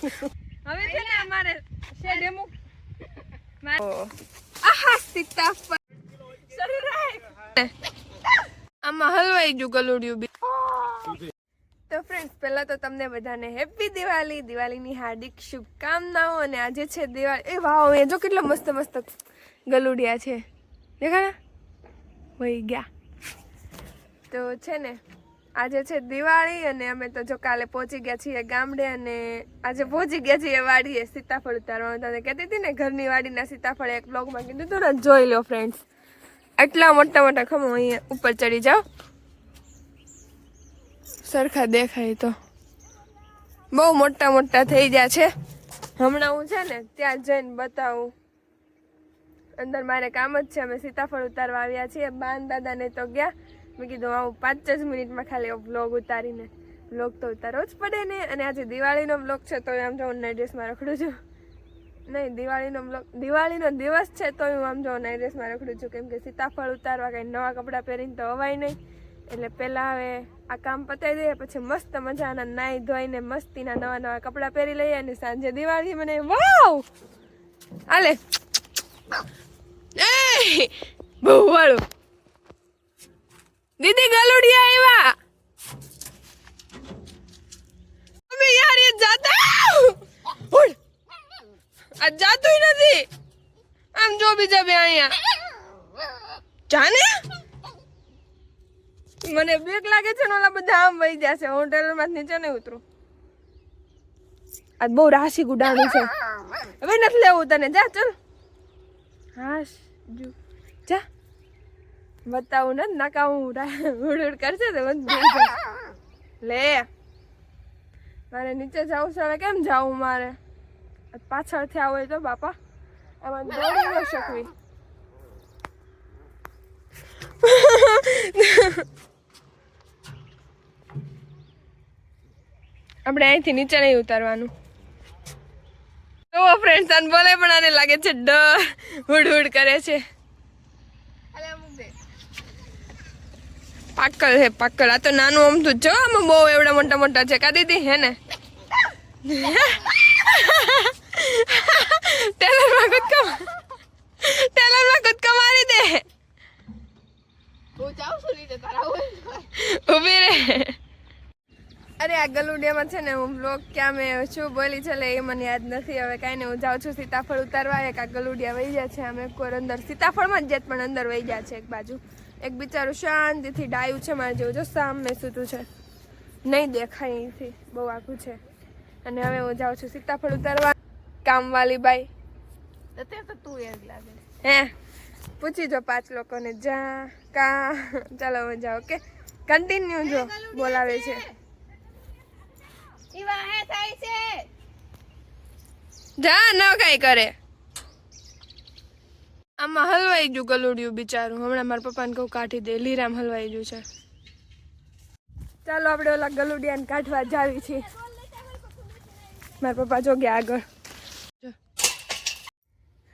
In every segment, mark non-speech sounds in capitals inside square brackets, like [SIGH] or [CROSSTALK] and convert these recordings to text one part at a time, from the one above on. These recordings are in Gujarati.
હવે છે ને અમારે શેડે મૂક આહા સીતાફળ શરૂ રાખ. આમાં હલવાઈ ગયું ગલુડિયું બી. તો ફ્રેન્ડ્સ પહેલાં તો તમને બધાને હેપી દિવાળી દિવાળીની હાર્દિક શુભકામનાઓ અને આજે છે દિવાળી. એ વાવ એ જો કેટલો મસ્ત મસ્ત ગલુડિયા છે. દેખાણા વહી ગયા. તો છે ને આજે છે દિવાળી અને અમે તો જો કાલે પહોંચી ગયા છીએ ગામડે અને આજે પહોંચી ગયા છીએ વાડીએ સીતાફળ ઉતારવા તમને કહેતી હતી ને ઘરની વાડીના સીતાફળ એક બ્લોગમાં કીધું હતું ને જોઈ લો ફ્રેન્ડ્સ આટલા મોટા મોટા ખમો અહીંયા ઉપર ચડી જાઓ. સરખા દેખાય તો. બહુ મોટા મોટા થઈ ગયા છે. હમણાં હું છે ને ત્યાં જઈને બતાવું. અંદર મારે કામ જ છે, અમે સીતાફળ ઉતારવા આવ્યા છીએ. બાન દાદાને તો ગયા. મેં કીધું, આવું પાંચ જ મિનિટમાં ખાલી બ્લોગ ઉતારીને બ્લોગ તો ઉતારવો જ પડે ને. અને આજે દિવાળીનો બ્લોગ છે તો આમ જો નાઇટ ડ્રેસમાં રખડું છું. નહીં, દિવાળીનો બ્લોગ દિવાળીનો દિવસ છે તો હું આમ જો નાઇટ ડ્રેસમાં રખડું છું. કેમ કે સીતાફળ ઉતારવા કંઈ નવા કપડાં પહેરીને તો અવાય નહીં. એટલે પહેલાં હવે આ કામ પતાવી દઈએ, પછી મસ્ત મજાના નાહી ધોઈને મસ્તીના નવા નવા કપડાં પહેરી લઈએ અને સાંજે દિવાળી મને વાવ! હાલે. બહુ વાળું. દીદી ગલુડિયા આવ્યા અમે યાર એ જાતા. ઉડ આ જાતું નથી. આમ જો બીજા બે અહીંયા. જાને? મને બેક લાગે છે ને ઓલા બધા આમ વહી જશે હું ટેલરમાં નીચે નહીં ઉતરું. આજ બહુ રાશી ગુડાણી છે. હવે નથી લેવું તને. જા, ચલ. જો જા. બતાવું ને નાકા હું ઉડ ઉડ કરશે તો લે. મારે નીચે જવું છે, હવે કેમ જાવું મારે? પાછળથી આવું તો બાપા, આમાં દોડી ન શકવી. આપણે અહીંથી નીચે નહીં ઉતારવાનું. તો ફ્રેન્ડ્સ આને બોલે પણ આને લાગે છે, ડર. હુડ હુડ કરે છે. પાકલ છે પાકલ. આ તો નાનું અમથું જો આમાં બહુ એવડા મોટા મોટા છે. કા દીદી હે ને? ટેલરમાં કૂદકા. ટેલરમાં કૂદકા મારી દે. ઊભી રે. અરે આ ગલુડિયામાં છે ને હું બ્લોગ ક્યાં મેં શું બોલી છે એ મને યાદ નથી. હવે કાંઈ નહીં હું જાઉં છું સીતાફળ ઉતારવા. એક આ ગલુડિયા વહી ગયા છે અમે કોઈ અંદર. સીતાફળમાં જ જાય પણ અંદર વહી ગયા છે એક બાજુ. એક બિચારું શાંતિથી ડાયું છે મારે જેવું. જો સામે સૂતું છે. નહીં દેખાય અહીંથી. બહુ આખું છે. અને હવે હું જાઉં છું સીતાફળ ઉતારવા. કામવાલી બાઈ. અત્યારે તો તું એમ લાગે. હે? પૂછી જો પાંચ લોકોને. જા કા. ચાલો હું જાઉં ઓકે? કન્ટિન્યુ જો બોલાવે છે. જા ન કઈ કરે. આમાં હલવાઈ ગયું ગલુડિયું બિચારું. હમણાં મારા પપ્પાને કહું કાઢી દે. લીરામ હલવાઈ ગયું છે. ચાલો આપણે ઓલા ગલુડિયાને કાઢવા જાવી છીએ. મારા પપ્પા જો ગયા આગળ.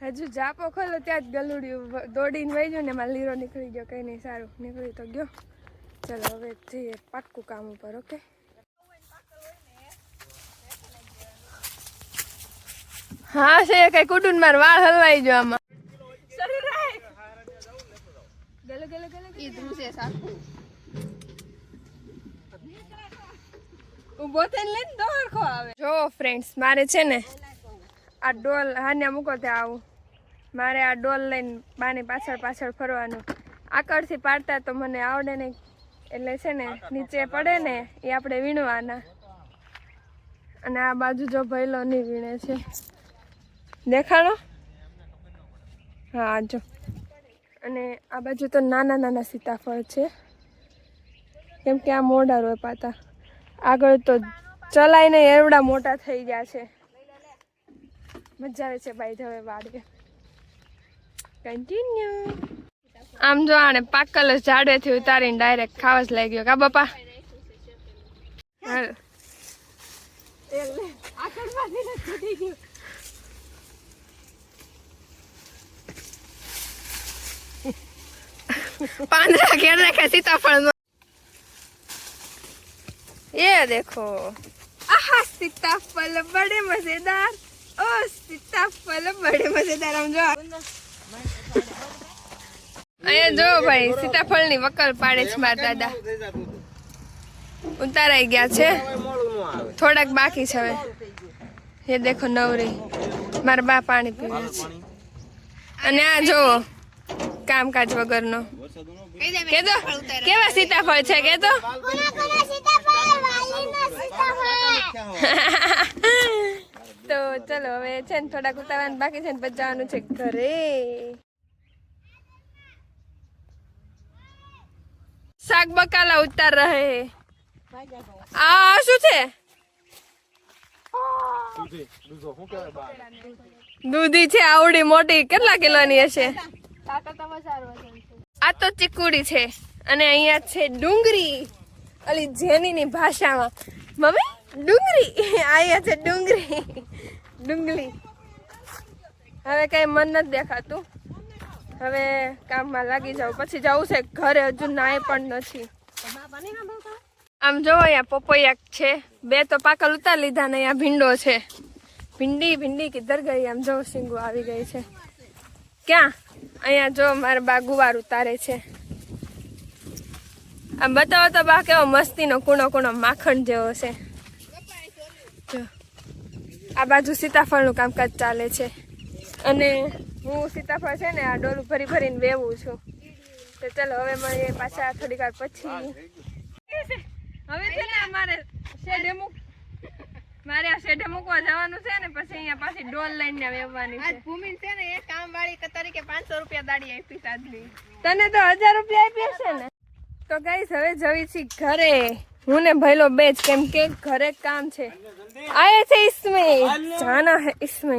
હજુ જાપો ખોલો ત્યાં જ ગલુડિયું દોડીને વહી ગયું ને એમાં લીરો નીકળી ગયો. કંઈ નહીં, સારું, નીકળી તો ગયો. ચાલો હવે જઈએ પાક્કું કામ ઉપર, ઓકે? હા, છે, કઈ કુટુંબ માર વાળ હલવાઈ ગયો આમાં શરૂ રાખ. ગલે ગલે ગલે ગલે. ઊભો થઈને લઈને દોડખો આવે જો ફ્રેન્ડ્સ મારે છે ને આ ડોલ હાને મૂકો ત્યાં આવું મારે આ ડોલ લઈને બાની પાછળ પાછળ ફરવાનું. આકળથી પાડતા તો મને આવડે નહીં. એટલે છે ને નીચે પડે ને એ આપણે વીણવાના. અને આ બાજુ જો ભૈલો નહીં વીણે છે. દેખાડો હા જો. અને આ બાજુ તો નાના નાના સીતાફળ છે. કેમ કે આ મોડા રોપાતા આગળ તો ચલાઈને એવડા મોટા થઈ ગયા છે. મજા આવે છે ભાઈ હવે વાડે કન્ટિન્યુ આમ જો આને પાકલ જ ઝાડેથી ઉતારીને ડાયરેક્ટ ખાવા જ લાગ્યો કા બાપા? હાલ. [LAUGHS] પાંદડા घेर रखे सीताफल में ये देखो આહા સીતાફળ બડે મજેદાર ઓ સીતાફળ બડે મજેદાર આમ જો અહીંયા જો ભાઈ સીતાફળની વકલ પાડે છે મારા દાદા ઉતારાઈ ગયા છે થોડાક બાકી છે હવે એ દેખો નવરી મારા બા પાણી પીવે છે અને આ જો કામકાજ વગરનો. કેતો કેવા સીતાફળ છે કેતો તો ચલો હવે છે ને થોડાક ઉતારવાનું બાકી છે ને પછી જવાનું છે ઘરે. શાક બકાલા ઉતાર રહે આ શું છે? દૂધી છે આવડી મોટી. કેટલા કિલોની હશે? આ તો ચીકુડી છે. અને અહીંયા છે ડુંગળી ઓલી જેનીની ભાષામાં. મમ્મી ડુંગળી અહીંયા છે ડુંગળી ડુંગળી. હવે કઈ મન નથી દેખાતું. હવે કામમાં લાગી જાવ પછી જવું છે ઘરે. હજુ નાય પણ નથી. આમ જો અહીંયા પપૈયા છે. બે તો પાકલ ઉતાર લીધા ને અહીંયા ભીંડો છે. ભીંડી ભીંડી કિધર ગઈ આમ જો સિંગુ આવી ગઈ છે. ક્યાં? અહીંયા જો મારે બા ગુવાર ઉતારે છે. આમ બતાવો તો બા કેવો મસ્તીનો કૂણો કૂણો માખણ જેવો છે. આ બાજુ સીતાફળનું કામકાજ ચાલે છે. અને હું સીતાફળ છે ને આ ડોલું ભરી ભરીને વેવું છું. તો ચાલો, હવે મળીએ પાછા થોડીક વાર પછી. હવે છે ને અમારે શેડે મૂક, મારે આ શેડે મૂકવા જવાનું છે ને, પછી અહીંયા પાછી ડોલ લઈને વેવવાની છે. ભૂમિ છે ને એ કામ વાળી પાંચસો રૂપિયા દાડી આપી સાદલી તને તો હજાર રૂપિયા આપી હશે ને? તો ગાઈસ હવે જવી છી ઘરે. હું ને ભાઈલો બે કેમ કે ઘરે કામ છે. આયે છે ઇસ્મે જાના હે ઇસ્મે